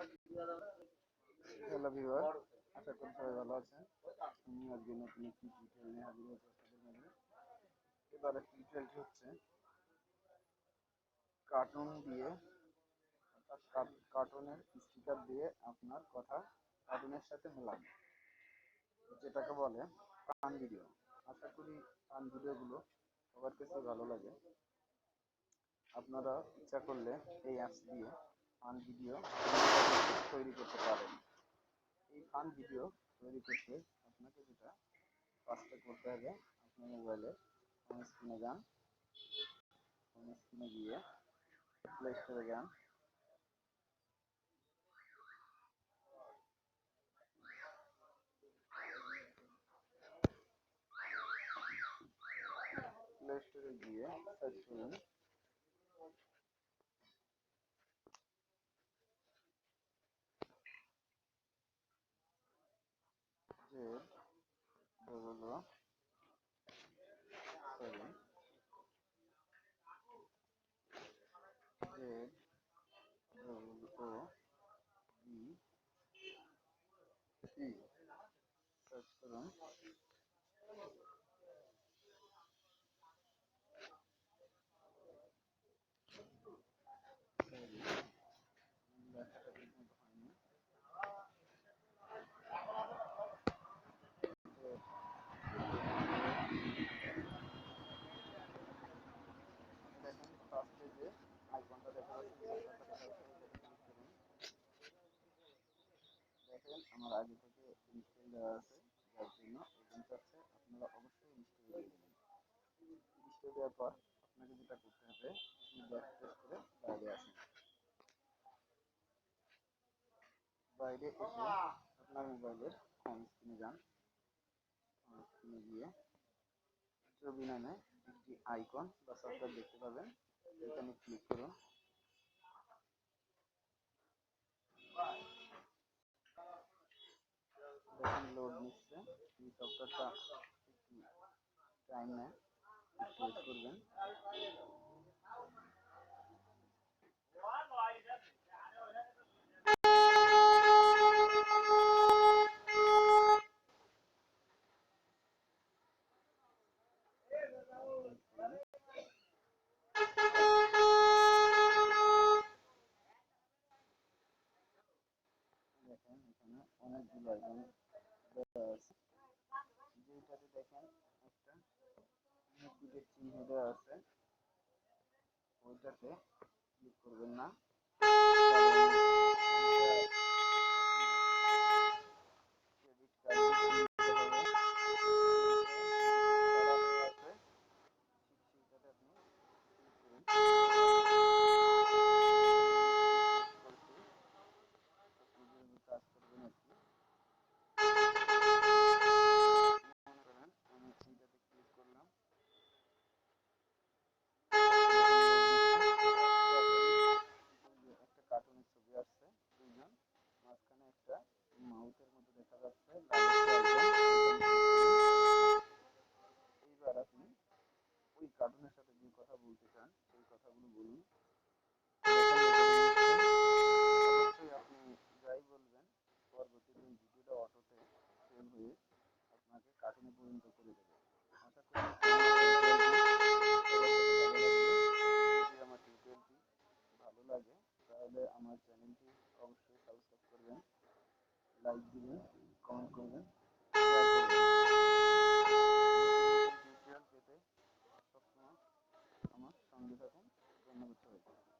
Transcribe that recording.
Hello viewer আশা করি সবাই ভালো আছেন। আমি আজকে নতুন একটি টিউটোরিয়াল নিয়ে হাজির হয়েছি আপনাদের মাঝে। এবারে টিউটোরিয়ালটি হচ্ছে কার্টুন দিয়ে, অর্থাৎ কার্টুনের স্টিকার দিয়ে আপনার কথা কার্টুনের সাথে মেলানো, যেটাকে বলে ফান ভিডিও আশা করি ফান ভিডিওগুলো সবার কাছে ভালো লাগে। আপনারা ইচ্ছা করলে এই অ্যাপস দিয়ে ফান ভিডিও তৈরি করতে পারেন। এই ফান ভিডিও তৈরি করতে আপনাকে যেটা কাজটা করতে হবে, আপনার মোবাইলে হোম স্ক্রিনে যান হোম স্ক্রিনে গিয়ে প্লে স্টোরে যান। প্লে স্টোরে গিয়ে সার্চ করুন। যে হলো sorry Z double O B C search করুন দেখেন আমার আগে থেকে ইনস্টল আছে আপনারা অবশ্যই ইনস্টল দিয়ে দেওয়ার পর আপনাকে যেটা করতে হবে বাইরে আসুন বাইরে এসে আপনার মোবাইলের হোম স্ক্রিনে যান হোম গিয়ে ছবি নামে একটি আইকন বা সফটওয়্যার দেখতে পাবেন। এখানে ক্লিক করুন দেখেন লোড নিচ্ছে এই সফটওয়্যারটা একটু টাইম নেয় একটু ওয়েট করবেন অনেকগুলো দেওয়া আছে যেটাতে দেখেন একটা লিকুইডের চিহ্ন দেওয়া আছে ওইটাতে ক্লিক করবেন না কাজ করবেন আর কি বন্ধ করে দেব হঠাৎ করে যদি আমার টিউটোরিয়ালটি ভালো লাগে তাহলে আমার চ্যানেলটি অবশ্যই সাবস্ক্রাইব করবেন লাইক দিবেন কমেন্ট করবেন টিউটোরিয়াল পেতে সবসময় আমার সঙ্গে থাকুন ধন্যবাদ সবাইকে